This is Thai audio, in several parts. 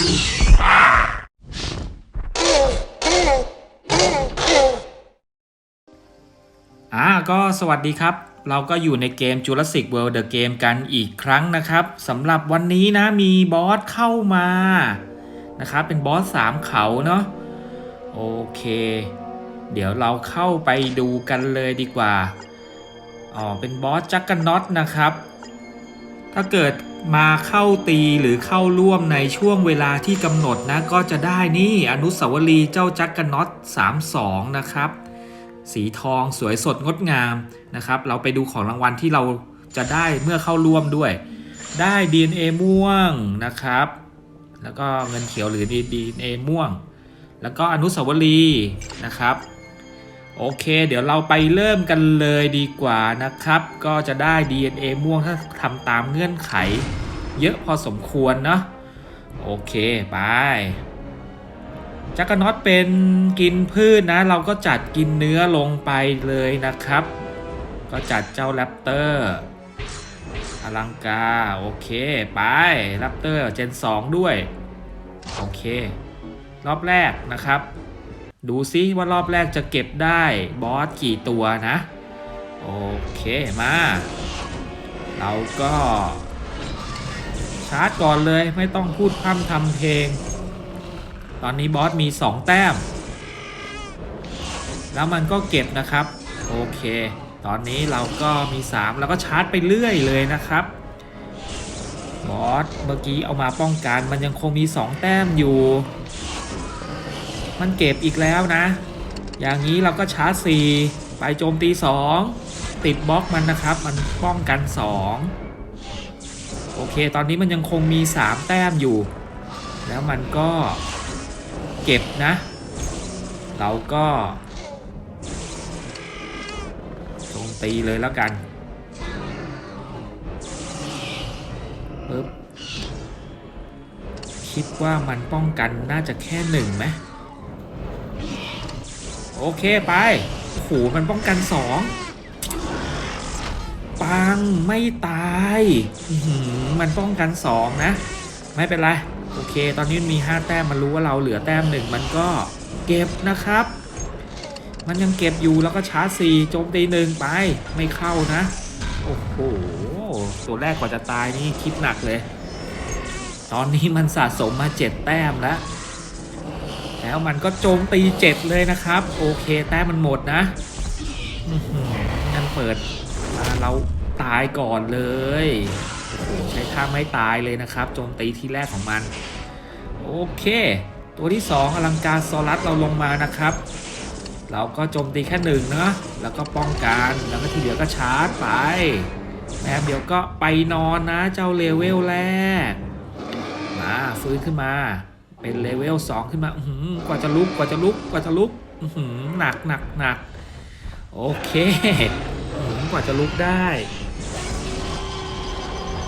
อ่าก็สวัสดีครับ เราก็อยู่ในเกม Jurassic World The Game กันอีกครั้งนะครับสำหรับวันนี้นะมีบอสเข้ามานะครับเป็นบอสสามเขาเนาะโอเค เดี๋ยวเราเข้าไปดูกันเลยดีกว่าอ๋อเป็นบอสจักกันน็อตนะครับ ถ้าเกิด มาเข้าตีหรือเข้าร่วมในช่วงเวลาที่กำหนดนะ ก็จะได้นี่อนุสาวรีย์เจ้าจักกันน็อต32 นะครับ สีทองสวยสดงดงามนะครับ เราไปดูของรางวัลที่เราจะได้เมื่อเข้าร่วมด้วย ได้ DNA ม่วงนะครับ แล้วก็เงินเขียวหรือ DNA ม่วง แล้วก็อนุสาวรีย์นะครับ โอเค เดี๋ยวเราไปเริ่มกันเลยดีกว่านะครับ ก็จะได้ DNA ม่วงถ้าทำตามเงื่อนไข เยอะพอสมควรเนาะโอเคไปจักรน็อตเป็นกินพืชนะ เราก็จัดกินเนื้อลงไปเลยนะครับ ก็จัดเจ้าแรปเตอร์อลังกา โอเค ไปแรปเตอร์เจน 2 ด้วย โอเค รอบแรกนะครับ ดูซิว่ารอบแรกจะเก็บได้บอสกี่ตัวนะ โอเคมา เราก็ชาร์จก่อนเลยไม่ต้องพูดพร่ำทำเพลง ตอนนี้บอสมี 2 แต้ม แล้วมันก็เก็บนะครับ โอเค ตอนนี้เราก็มี 3 แล้วก็ชาร์จไปเรื่อยเลยนะครับ บอสเมื่อกี้เอามาป้องกันมันยังคงมี 2 แต้มอยู่ มันเก็บอีกแล้วนะ อย่างนี้เราก็ชาร์จ4ไปโจมตี 2 ติดบล็อกมันนะครับ มันป้องกัน 2 โอเค ตอนนี้มันยังคงมี 3 แต้มอยู่ แล้วมันก็เก็บนะ เราก็โจมตีเลยแล้วกันปึ๊บคิดว่ามันป้องกันน่าจะแค่หนึ่งไหม โอเคไปโอ้โหมันป้องกันสองปังไม่ตายมันป้องกันสองนะ ไม่เป็นไร โอเค ตอนนี้มันมี 5 แต้มมันรู้ว่าเราเหลือแต้มหนึ่งมันก็เก็บนะครับ มันยังเก็บอยู่แล้วก็ชาร์จ4โจมตีหนึ่งไปไม่เข้านะ โอ้โหตัวแรกกว่าจะตายนี่คิดหนักเลย ตอนนี้มันสะสมมา 7 แต้มแล้ว แล้วมันก็โจมตี7เลยนะครับ โอเคแต้มมันหมดนะงั้นเปิดมาเราตายก่อนเลยโอ้โหใช้ท่าไม่ตายเลยนะครับ โจมตีที่แรกของมัน โอเค ตัวที่ 2 อลังการซอรัสเราลงมานะครับ เราก็โจมตีแค่หนึ่งเนาะแล้วก็ป้องกันแล้วก็ทีเดียวก็ชาร์จไปแป๊บเดียวก็ไปนอนนะเจ้าเลเวลแรกมาฟื้นขึ้นมา เป็นเลเวล2ขึ้นมาอื้อหือกว่าจะลุกกว่าจะลุกกว่าจะลุกอืหือหนักหนักหนักโอเคหือกว่าจะลุกได้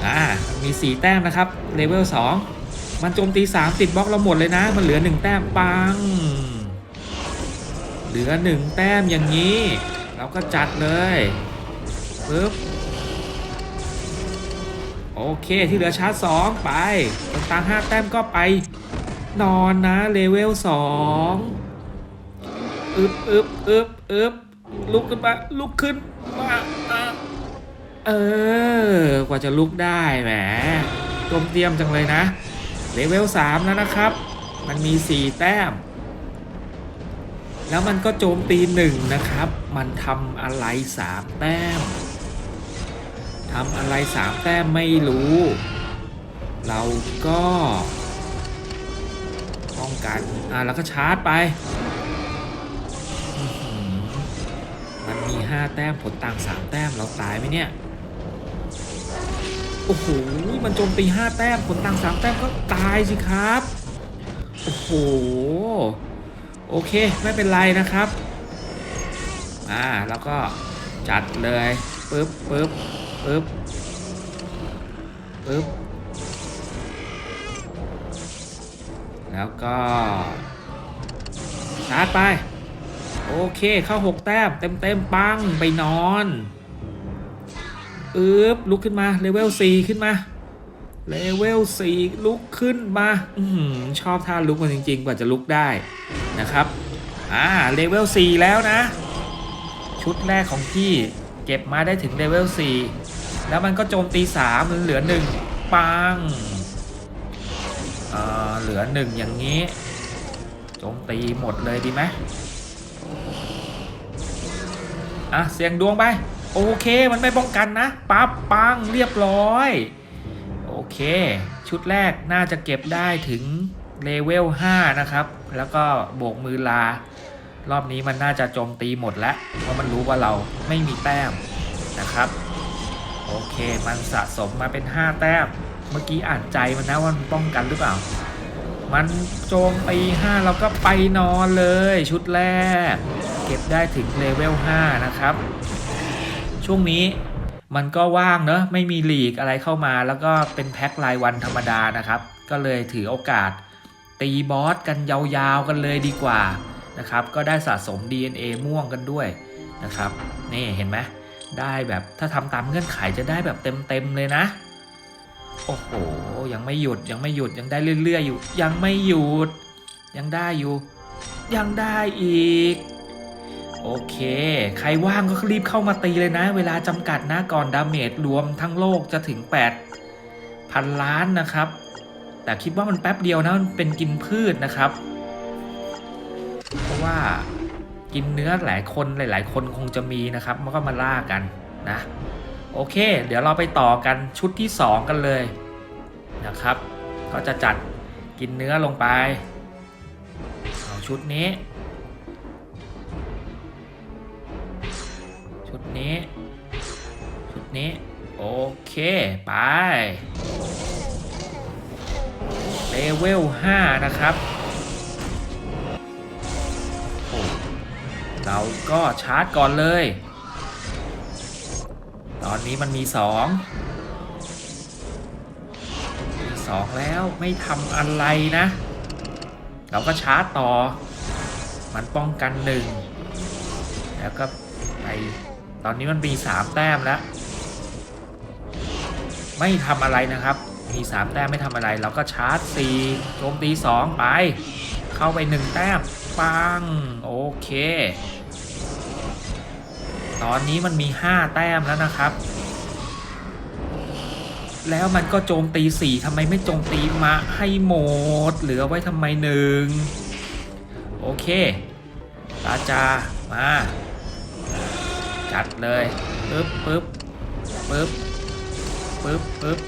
อ่ามี 4 แต้มนะครับเลเวล2มันโจมตี 3 ติดบล็อกเราหมดเลยนะ มันเหลือ 1 แต้มปัง เหลือ 1 แต้มอย่างนี้ เราก็จัดเลยปึ๊บโอเคที่เหลือชาร์จ2ไปตรงตาแต้มก็ไป นอนนะเลเวล2อึบอึบอึบอึบลุกขึ้นมาลุกขึ้นมาเออกว่าจะลุกได้แหมต้มเตรียมจังเลยนะเลเวล3แล้วนะครับ มันมี4แต้ม แล้วมันก็โจมตีหนึ่งนะครับ มันทำอะไร3แต้มทำอะไร3แต้มไม่รู้ เราก็ ป้องกัน อะแล้วก็ชาร์จไป มันมี 5 แต้มผลต่าง 3 แต้มเราตายไหมเนี่ย โอ้โห มันโจมตี 5 แต้มผลต่าง 3 แต้มก็ตายสิครับ โอ้โห โอเคไม่เป็นไรนะครับ อ่าแล้วก็จัดเลยปึ๊บปึ๊บปึ๊บปึ๊บ แล้วก็ชาร์จไป โอเคเข้า 6 แต้มเต็มเต็มๆปังไปนอนอึ๊บลุกขึ้นมาเลเวล4ขึ้นมาเลเวล4ลุกขึ้นมาอืชอบท่าลุกมันจริง ๆ กว่าจะลุกได้นะครับ อ่าเลเวล4แล้วนะ ชุดแรกของพี่เก็บมาได้ถึงเลเวล4แล้วมันก็โจมตี3เหลือ 1 ปังอ่า เหลือ1อย่างนี้โจมตีหมดเลยดีไหมอะเสียงดวงไป โอเคมันไม่ป้องกันนะปั๊บปังเรียบร้อย โอเค ชุดแรกน่าจะเก็บได้ถึงเลเวล 5 นะครับ แล้วก็โบกมือลา รอบนี้มันน่าจะโจมตีหมดแล้ว เพราะมันรู้ว่าเราไม่มีแต้มนะครับ โอเคมันสะสมมาเป็น 5 แต้ม เมื่อกี้อ่านใจมันนะว่ามันป้องกันหรือเปล่า มันโจมตี5เราก็ไปนอนเลยชุดแรก เก็บได้ถึงเลเวล5นะครับ ช่วงนี้มันก็ว่างเนอะไม่มีลีกอะไรเข้ามาแล้วก็เป็นแพ็ครายวันธรรมดานะครับ ก็เลยถือโอกาส ตีบอสกันยาวๆกันเลยดีกว่านะครับ ก็ได้สะสม DNA ม่วงกันด้วยนะครับ นี่เห็นไหมได้แบบถ้าทำตามเงื่อนไขจะได้แบบเต็มๆเลยนะ โอ้โหยังไม่หยุดยังไม่หยุดยังได้เรื่อยๆอยู่ ยังไม่หยุด ยังได้อยู่ ยังได้อีก โอเค ใครว่างก็รีบเข้ามาตีเลยนะ เวลาจำกัดนะก่อนดาเมจรวมทั้งโลกจะถึง 8 พันล้านนะครับ แต่คิดว่ามันแป๊บเดียวนะมันเป็นกินพืชนะครับ เพราะว่ากินเนื้อหลายคนหลาย ๆ คนคงจะมีนะครับ มันก็มาล่ากันนะ โอเค เดี๋ยวเราไปต่อกันชุดที่ 2 กันเลยนะครับ ก็จะจัดกินเนื้อลงไปเอาชุดนี้ ชุดนี้ ชุดนี้ โอเค ไปเลเวล 5 นะครับเราก็ชาร์จก่อนเลย ตอนนี้มันมี2มี2แล้วไม่ทำอะไรนะ เราก็ชาร์จต่อ มันป้องกันหนึ่งแล้วก็ไปตอนนี้มันมี3แต้มแล้ว ไม่ทำอะไรนะครับ มี3แต้มไม่ทำอะไร เราก็ชาร์จ4โจมตี2ไป เข้าไป1แต้มปังโอเค ตอนนี้มันมี 5 แต้มแล้วนะครับ แล้วมันก็โจมตี4ทำไมไม่โจมตีมาให้หมด เหลือไว้ทำไมหนึ่งโอเคตาจามาจัดเลยปึ๊บปึ๊บปึ๊บปึ๊บปึ๊บ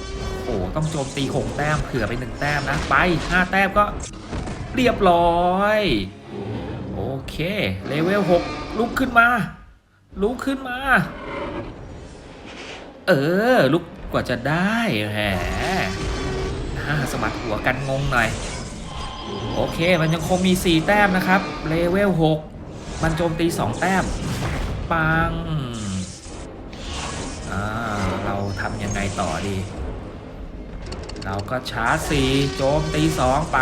โอ้ต้องโจมตีหกแต้มเผื่อไปหนึ่งแต้มนะ ไปห้าแต้มก็เรียบร้อย โอเค เลเวลหกลุกขึ้นมา ลุกขึ้นมา เออ ลุกกว่าจะได้แหมน่าสมัครหัวกันงงหน่อย โอเค มันยังคงมี 4 แต้มนะครับ เลเวล 6 มันโจมตี 2 แต้ม ปัง อ่า เราทำยังไงต่อดี เราก็ชาร์จ 4 โจมตี 2 ไป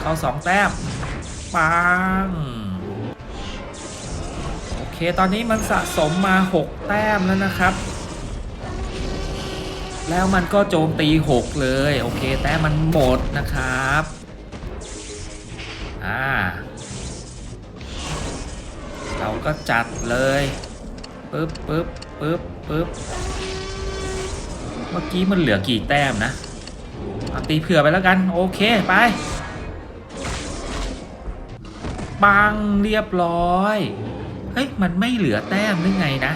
เข้า 2 แต้ม ปัง เค ตอนนี้มันสะสมมา 6 แต้มแล้วนะครับ แล้วมันก็โจมตี 6 เลย โอเค แต้มมันหมดนะครับ อ่า เราก็จัดเลยปึ๊บปึ๊บปึ๊บปึ๊บเมื่อกี้มันเหลือกี่แต้มนะเอาตีเผื่อไปแล้วกัน โอเค ไปปังเรียบร้อย เฮ้ยมันไม่เหลือแต้มหรือไงนะ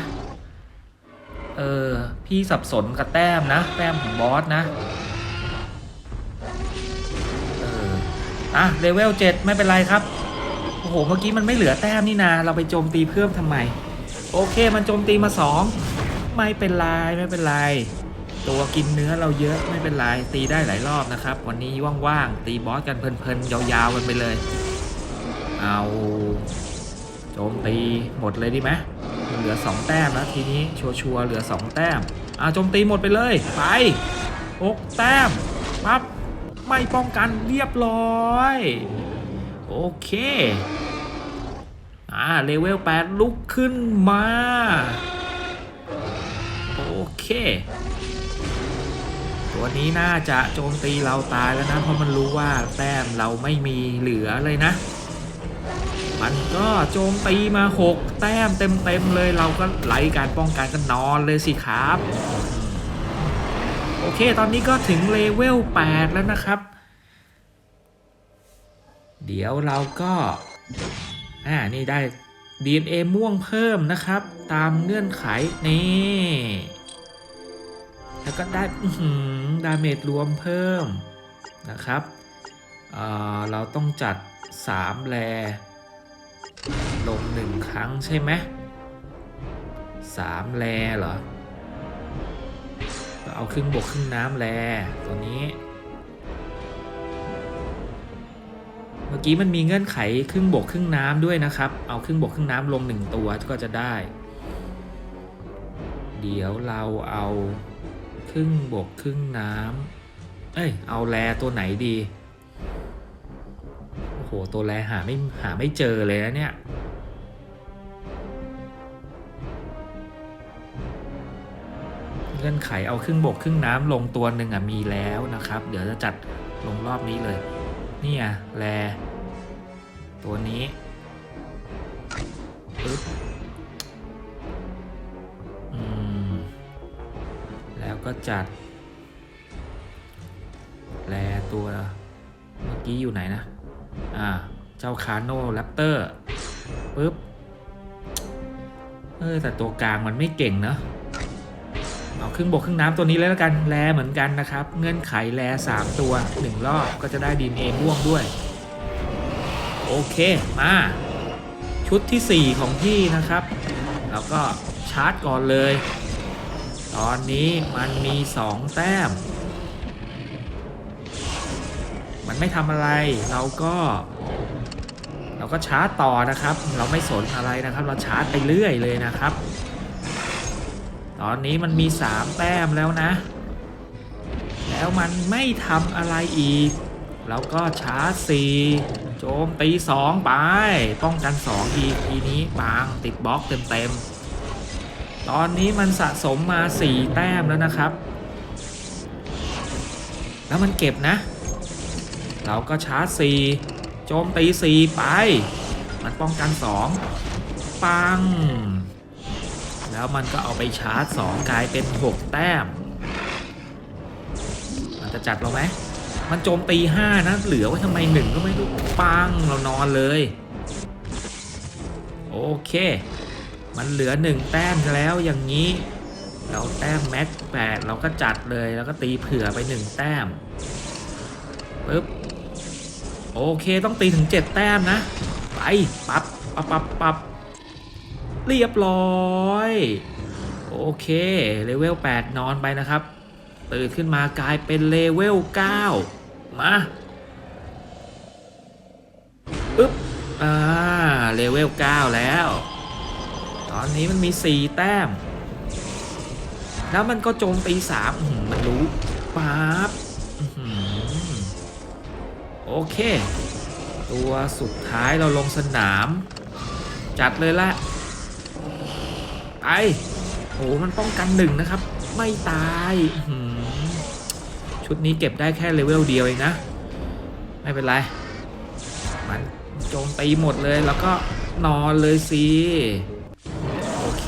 เออ พี่สับสนกับแต้มนะ แต้มของบอสนะ เออ อะเลเวล7ไม่เป็นไรครับ โอ้โห เมื่อกี้มันไม่เหลือแต้มนี่นา เราไปโจมตีเพิ่มทำไม โอเค มันโจมตีมา2ไม่เป็นไร ไม่เป็นไร ตัวกินเนื้อเราเยอะไม่เป็นไร ตีได้หลายรอบนะครับ วันนี้ว่างๆ ตีบอสกันเพลินๆ ยาวๆ กันไปเลย เอา จมตีหมดเลยดีไหมเหลือ 2 แต้มแล้วทีนี้ชัวร์ๆเหลือ 2 แต้มอ่าโจมตีหมดไปเลย ไป6แต้มปั๊บไม่ป้องกันเรียบร้อย โอเคอ่าเลเวล 8 ลุกขึ้นมา โอเค ตัวนี้น่าจะโจมตีเราตายแล้วนะ เพราะมันรู้ว่าแต้มเราไม่มีเหลือเลยนะ มันก็โจมตีมา 6 แต้มเต็มๆเลยเราก็ไล่การป้องกันกันนอนเลยสิครับ โอเคตอนนี้ก็ถึงเลเวล 8 แล้วนะครับ เดี๋ยวเราก็อ่านี่ได้ DNA ม่วงเพิ่มนะครับ ตามเงื่อนไขนี่ แล้วก็ได้ดาเมจรวมเพิ่มนะครับเเราต้องจัด 3 แล ลงหนึ่งครั้งใช่ไหมสามแลเหรอเอาครึ่งบกครึ่งน้ำแลตัวนี้ เมื่อกี้มันมีเงื่อนไขครึ่งบกครึ่งน้ำด้วยนะครับ เอาครึ่งบกครึ่งน้ำลงหนึ่งตัวก็จะได้ เดี๋ยวเราเอาครึ่งบกครึ่งน้ำเอ้ย เอาแลตัวไหนดี โอ้โหตัวแลหาไม่หาไม่เจอเลยนะเนี่ยเงื่อนไขเอาครึ่งบกครึ่งน้ำลงตัวหนึ่งอะมีแล้วนะครับ เดี๋ยวจะจัดลงรอบนี้เลยนี่อะแล ตัวนี้ปึ๊บอืมแล้วก็จัด แลตัวเมื่อกี้อยู่ไหนนะ อ่า เจ้าคาโนแรปเตอร์ปึ๊บ เออแต่ตัวกลางมันไม่เก่งเนอะเอาครึ่งบกครึ่งน้ำตัวนี้แล้วกันแลเหมือนกันนะครับ เงื่อนไขแลสามตัวหนึ่งรอบก็จะได้ดีเอม่วงด้วย โอเค มา ชุดที่ 4 ของพี่นะครับ แล้วก็ชาร์จก่อนเลย ตอนนี้มันมี 2 แต้ม มันไม่ทำอะไร เราก็ เราก็ชาร์จต่อนะครับ เราไม่สนอะไรนะครับ เราชาร์จไปเรื่อยเลยนะครับ ตอนนี้มันมี 3 แต้มแล้วนะ แล้วมันไม่ทำอะไรอีกเราก็ชาร์จ4โจมตี2ไป ป้องกัน2อีกทีนี้บางติดบล็อกเต็มๆ ตอนนี้มันสะสมมา 4 แต้มแล้วนะครับ แล้วมันเก็บนะ เราก็ชาร์จ4โจมตี4ไป มันป้องกัน 2 ปัง แล้วมันก็เอาไปชาร์จ 2 กลายเป็น 6 แต้ม มันจะจัดเราไหมมันโจมตี 5 นะ เหลือไว้ทำไม 1 ก็ไม่รู้ ปัง เรานอนเลย โอเค มันเหลือ 1 แต้มแล้วอย่างนี้เราแต้มแม็ก8เราก็จัดเลยแล้วก็ตีเผื่อไป1แต้มปึ๊บ โอเคต้องตีถึง 7 แต้มนะ ไป ปับปับปับปับเรียบร้อย โอเคเลเวล 8 นอนไปนะครับ ตื่นขึ้นมากลายเป็นเลเวล 9 มาอึ๊บอ่าเลเวล 9 แล้ว ตอนนี้มันมี 4 แต้ม แล้วมันก็โจมตี3มันรู้ปั๊บ โอเค ตัวสุดท้ายเราลงสนาม จัดเลยละไปโอ้มันป้องกันหนึ่งนะครับ ไม่ตายชุดนี้เก็บได้แค่เลเวลเดียวเองนะ ไม่เป็นไร มันโจมตีหมดเลยแล้วก็นอนเลยสิโอเค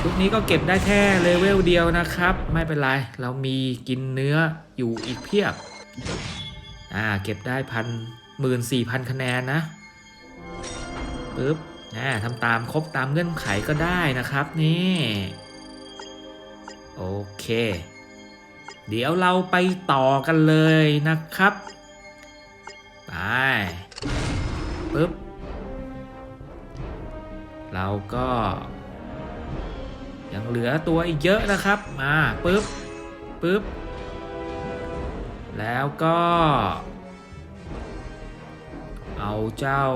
ชุดนี้ก็เก็บได้แค่เลเวลเดียวนะครับ ไม่เป็นไร เรามีกินเนื้ออยู่อีกเพียบ อ่าเก็บได้พันหมื่นสี่พันคะแนนนะปึ๊บอ่าทำตามครบตามเงื่อนไขก็ได้นะครับนี่ โอเค เดี๋ยวเราไปต่อกันเลยนะครับ ไปปึ๊บ เราก็ ยังเหลือตัวอีกเยอะนะครับ มาปึ๊บปึ๊บ แล้วก็ เอาเจ้า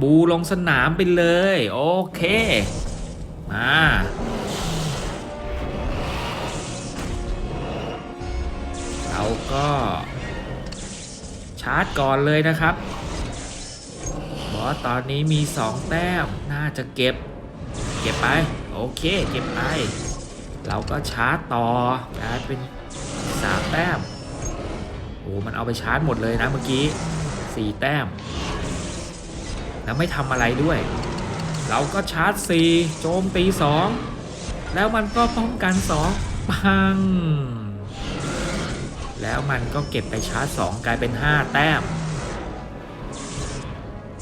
บูลงสนามไปเลย โอเค มาเราก็ชาร์จก่อนเลยนะครับบอสตอนนี้มี 2 แต้ม น่าจะเก็บ เก็บไป โอเค เก็บไป เราก็ชาร์จต่อกลายเป็น สามแต้ม โอ้ มันเอาไปชาร์จหมดเลยนะเมื่อกี้สี่แต้ม แล้วไม่ทำอะไรด้วย เราก็ชาร์จสี่โจมตีสองแล้วมันก็ป้องกันสองปัง แล้วมันก็เก็บไปชาร์จสองกลายเป็นห้าแต้ม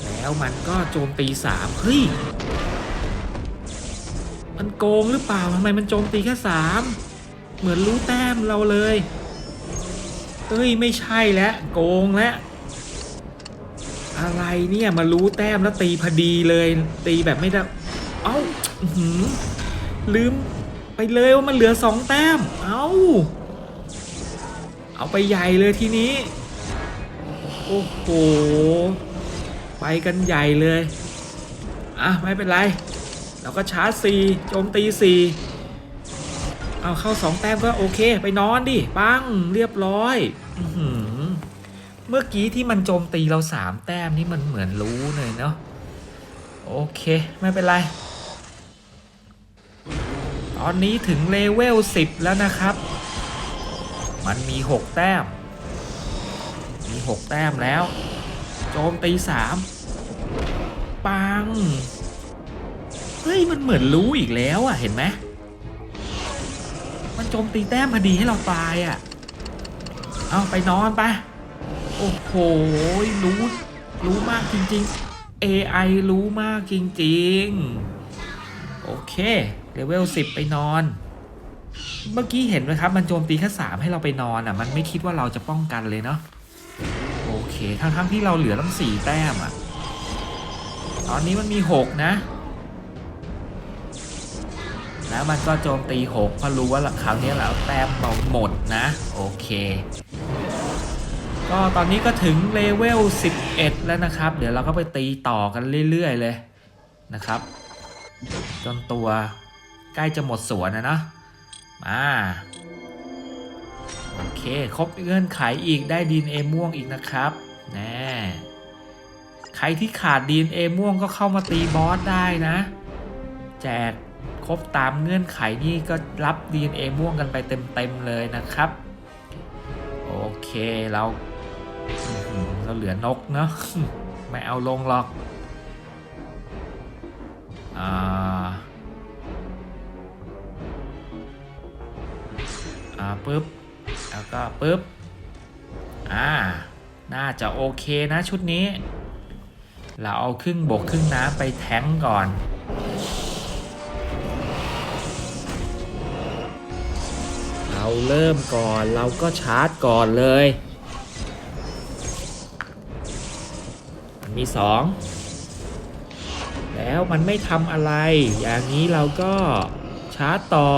แล้วมันก็โจมตีสามเฮ้ยมันโกงหรือเปล่าทำไมมันโจมตีแค่สาม เหมือนรู้แต้มเราเลยเฮ้ยไม่ใช่แล้วโกงแล้วอะไรเนี่ยมารู้แต้มแล้วตีพอดีเลย ตีแบบไม่ได้ เอ้าอื้อหือลืมไปเลยว่ามันเหลือสองแต้ม เอ้า เอาไปใหญ่เลยทีนี้ โอ้โห ไปกันใหญ่เลย อะ ไม่เป็นไร เราก็ชาร์จสี่โจมตีสี่ เอาเข้าสองแต้มก็โอเค ไปนอนดิปังเรียบร้อยเมื่อกี้ที่มันโจมตีเราสามแต้มนี่มันเหมือนรู้เลยเนาะโอเค ไม่เป็นไร ตอนนี้ถึงเลเวล10แล้วนะครับ มันมี6แต้ม มี6แต้มแล้ว โจมตี3ปัง เฮ้ย มันเหมือนรู้อีกแล้วอะ เห็นไหม มันโจมตีแต้มพอดีให้เราตายอะ เอาไปนอนไป โอ้โห รู้ รู้มากจริง ๆ AI รู้มากจริง ๆ โอเคเลเวล10 ไปนอน เมื่อกี้เห็นไหมครับ มันโจมตีแค่สามให้เราไปนอนอะ มันไม่คิดว่าเราจะป้องกันเลยเนาะ โอเค ทั้งๆที่เราเหลือตั้งสี่แต้มอะ ตอนนี้มันมีหกนะ แล้วมันก็โจมตีหกเพราะรู้ว่าคราวนี้เราแต้มเราหมดนะ โอเค ก็ตอนนี้ก็ถึงเลเวล 11 แล้วนะครับ เดี๋ยวเราก็ไปตีต่อกันเรื่อย ๆ เลยนะครับ จนตัวใกล้จะหมดสวนนะเนาะมาโอเค ครบเงื่อนไขอีกได้ดีนเอม่วงอีกนะครับแน่ใครที่ขาดดีนเอม่วงก็เข้ามาตีบอสได้นะ แจก ครบตามเงื่อนไขนี่ก็รับดีนเอม่วงกันไปเต็มๆเลยนะครับ โอเคเราเราเหลือนกเนาะไม่เอาลงหรอกอ่าอ่าปึ๊บ แล้วก็ปึ๊บ อ่า น่าจะโอเคนะชุดนี้ เราเอาครึ่งบกครึ่งน้ำไปแท้งก่อน เราเริ่มก่อนเราก็ชาร์จก่อนเลย มีสองแล้วมันไม่ทำอะไร อย่างนี้เราก็ชาร์จต่อ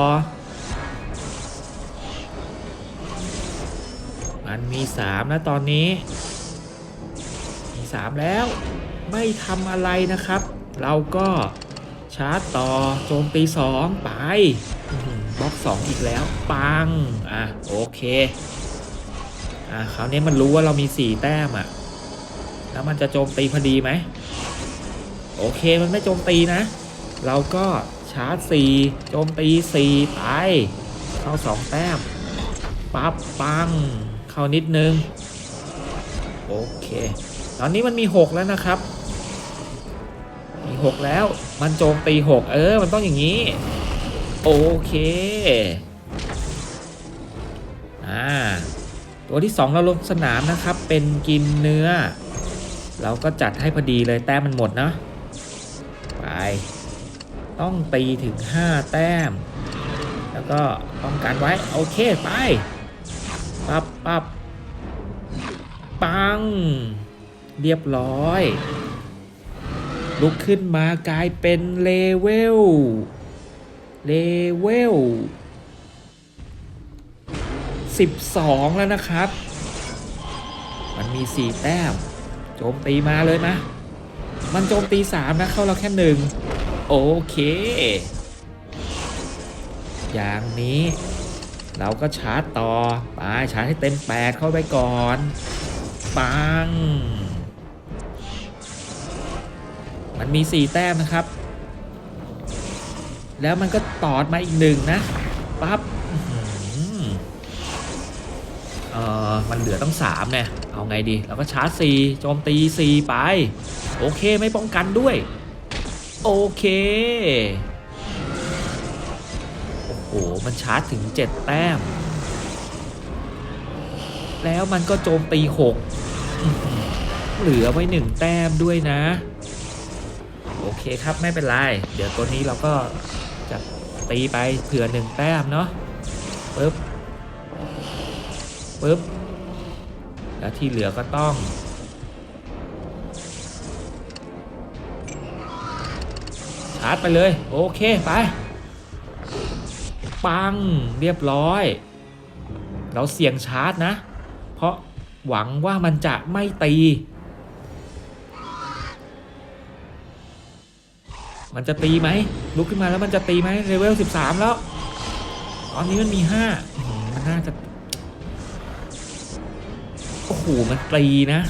มันมีสามนะตอนนี้ มีสามแล้ว ไม่ทำอะไรนะครับ เราก็ชาร์จต่อโจมตีสองไป บล็อกสองอีกแล้ว ปัง อะ โอเค อะคราวนี้มันรู้ว่าเรามีสี่แต้มอะ แล้วมันจะโจมตีพอดีไหม โอเคมันไม่โจมตีนะ เราก็ชาร์จสี่โจมตีสี่ไป เข้าสองแต้ม ปั๊บ ปัง เข้านิดนึง โอเค ตอนนี้มันมี6แล้วนะครับ มี6แล้ว มันโจมตี6เออ มันต้องอย่างนี้ โอเค อ่า ตัวที่ 2 เราลงสนามนะครับ เป็นกินเนื้อ เราก็จัดให้พอดีเลยแต้มมันหมดเนาะไป ต้องตีถึง 5 แต้ม แล้วก็ป้องกันไว้ โอเค ไป ปับปับปัง เรียบร้อย ลุกขึ้นมากลายเป็นเลเวล เลเวล 12 แล้วนะครับ มันมี 4 แต้ม โจมตีมาเลยนะ มันโจมตี 3 นะ เข้าเราแค่หนึ่งโอเค อย่างนี้ เราก็ชาร์จต่อ ไป ชาร์จให้เต็ม 8 เข้าไปก่อน ปัง มันมี 4 แต้มนะครับ แล้วมันก็ตอดมาอีกหนึ่งนะปั๊บอื้อหือเออมันเหลือต้องสามไงเอาไงดีแล้วก็ชาร์จสี่โจมตีสี่ไป โอเคไม่ป้องกันด้วย โอเค โอ้โห มันชาร์จถึง 7 แต้ม แล้วมันก็โจมตี6อื้อหือเหลือไว้ 1 แต้มด้วยนะ โอเคครับไม่เป็นไร เดี๋ยวตัวนี้เราก็ จะตีไปเผื่อ1แต้มเนาะปึ๊บปึ๊บแล้วที่เหลือก็ต้อง ชาร์จไปเลย โอเค ไป ปังเรียบร้อย เราเสี่ยงชาร์จนะ เพราะหวังว่ามันจะไม่ตี มันจะตีไหมลุกขึ้นมาแล้วมันจะตีไหมเลเวล13 แล้ว ตอนนี้มันมี5อื้อหือมันน่าจะโอ้โหมันตีนะ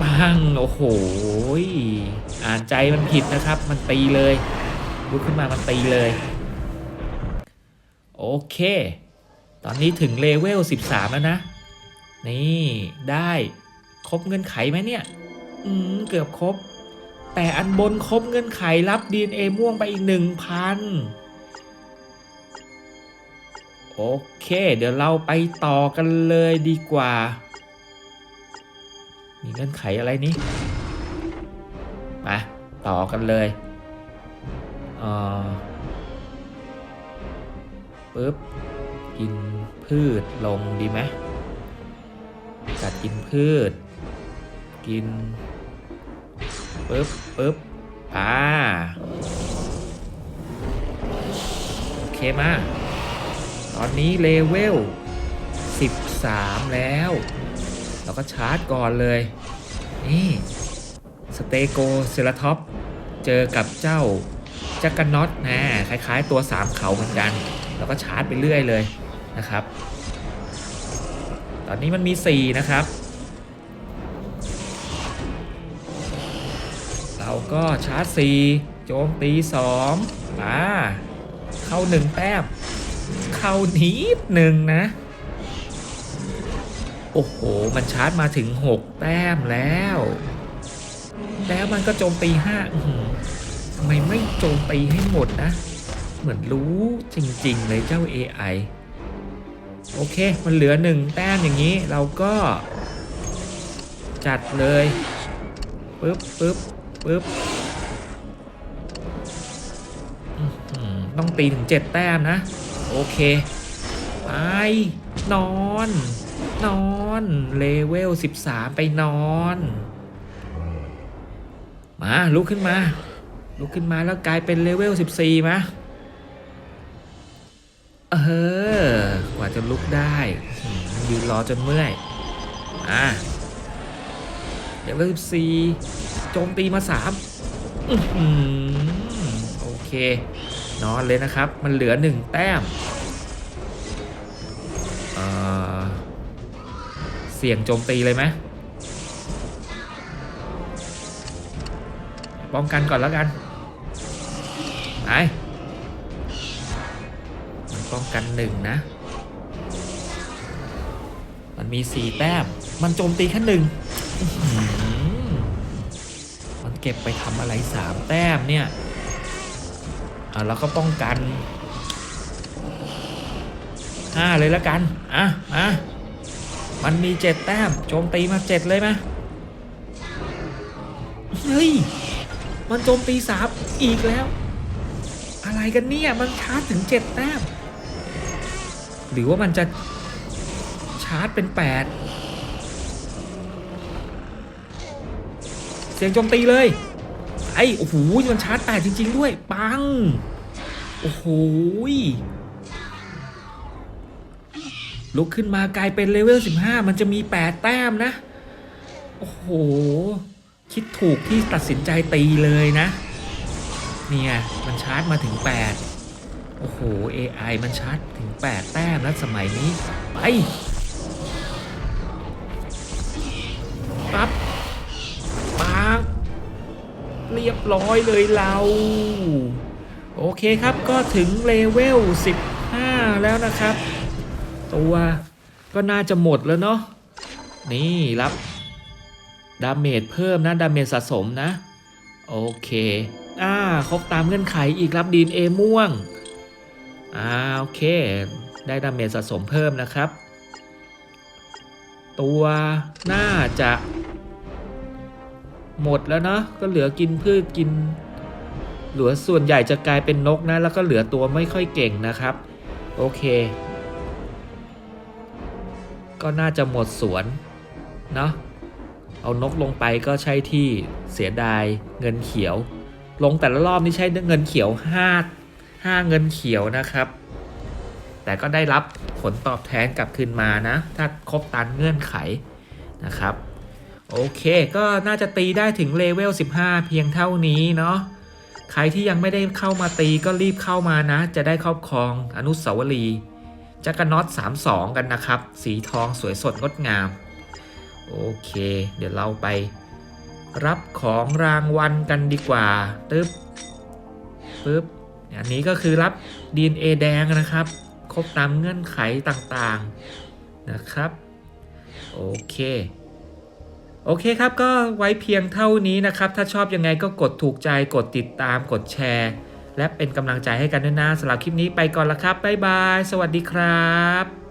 ปังโอ้โหอ่านใจมันผิดนะครับ มันตีเลยลุกขึ้นมามันตีเลย โอเค ตอนนี้ถึงเลเวล 13 แล้วนะ นี่ได้ครบเงื่อนไขไหมเนี่ย อืม เกือบครบ แต่อันบนครบเงื่อนไขรับ DNA ม่วงไปอีก1,000โอเค เดี๋ยวเราไปต่อกันเลยดีกว่า มีเงื่อนไขอะไรนี้มา ต่อกันเลยเออปึ๊บ กินพืชลงดีไหมจัดกินพืช กิน ปึ๊บปึ๊บอ่าโอเคมา ตอนนี้เลเวล 13 แล้ว เราก็ชาร์จก่อนเลย นี่สเตโกเซราท็อปเจอกับเจ้าจักรน็อตนะคล้ายๆ ตัวสามเขาเหมือนกัน แล้วก็ชาร์จไปเรื่อยเลยนะครับ ตอนนี้มันมี 4 นะครับ ก็ชาร์จ4โจมตี2มาเข้า 1 แต้มเข้านิดหนึ่งนะ โอ้โห มันชาร์จมาถึง 6 แต้มแล้ว แล้วมันก็โจมตีห้าทำไมไม่โจมตีให้หมดนะ เหมือนรู้จริงๆ เลยเจ้า AI โอเค มันเหลือหนึ่งแต้มอย่างนี้เราก็ จัดเลยปึ๊บปึ๊บ ปึ๊บต้องตีถึง7แต้มนะ โอเค ไป นอน นอน เลเวล13ไปนอน มาลุกขึ้นมา ลุกขึ้นมาแล้วกลายเป็นเลเวล14มาเออกว่าจะลุกได้ยืนรอจนเมื่อย อะเลเวล14 โจมตีมา3อื้อหือโอเคนอนเลยนะครับ มันเหลือ1แต้มเเสี่ยงโจมตีเลยไหมป้องกันก่อนแล้วกันไปมันป้องกันหนึ่งนะ มันมีสี่แต้ม มันโจมตีแค่หนึ่ง ก็บไปทำอะไรสามแต้มเนี่ยอะแล้วก็ป้องกันห้าเลยแล้วกัน อะมามันมีเจ็ดแต้มโจมตีมาเจ็ดเลยไหมเฮ้ย มันโจมตีสามอีกแล้ว อะไรกันเนี่ย มันชาร์จถึงเจ็ดแต้ม หรือว่ามันจะชาร์จเป็นแปด เสียงโจมตีเลย ไอ้โอ้โหมันชาร์จแปดจริง ๆ ด้วย ปัง โอ้โหลุกขึ้นมากลายเป็นเลเวล 15 มันจะมี 8 แต้มนะ โอ้โห คิดถูกที่ตัดสินใจตีเลยนะ เนี่ยมันชาร์จมาถึง 8 โอ้โห AI มันชาร์จถึง 8 แต้มแล้วสมัยนี้ ไป เรียบร้อยเลยเรา โอเคครับก็ถึงเลเวล 15 แล้วนะครับ ตัวก็น่าจะหมดแล้วเนาะนี่รับดาเมจเพิ่มนะดาเมจสะสมนะ โอเคอ่าครบตามเงื่อนไขอีกรับดีนเอม่วงอ่าโอเค ได้ดาเมจสะสมเพิ่มนะครับ ตัวน่าจะ หมดแล้วเนาะก็เหลือกินพืชกิน เหลือส่วนใหญ่จะกลายเป็นนกนะ แล้วก็เหลือตัวไม่ค่อยเก่งนะครับ โอเค ก็น่าจะหมดสวนเนาะเอานกลงไปก็ใช่ที่เสียดายเงินเขียว ลงแต่ละรอบนี่ใช้เงินเขียว5 5เงินเขียวนะครับ แต่ก็ได้รับผลตอบแทนกลับคืนมานะ ถ้าครบตามเงื่อนไขนะครับ โอเค ก็น่าจะตีได้ถึงเลเวล 15 เพียงเท่านี้เนาะ ใครที่ยังไม่ได้เข้ามาตีก็รีบเข้ามานะ จะได้ครอบครองอนุสาวรีย์จักรน็อต32 กันนะครับ สีทองสวยสดงดงาม โอเค เดี๋ยวเราไป รับของรางวัลกันดีกว่า ตึ๊บ ปึ๊บ อันนี้ก็คือรับ DNA แดงนะครับ ครบตามเงื่อนไขต่างๆ นะครับ โอเค โอเคครับ ก็ไว้เพียงเท่านี้นะครับ ถ้าชอบยังไงก็กดถูกใจกดติดตามกดแชร์ และเป็นกำลังใจให้กันด้วยนะสำหรับคลิปนี้ไปก่อนละครับบ๊ายบาย สวัสดีครับ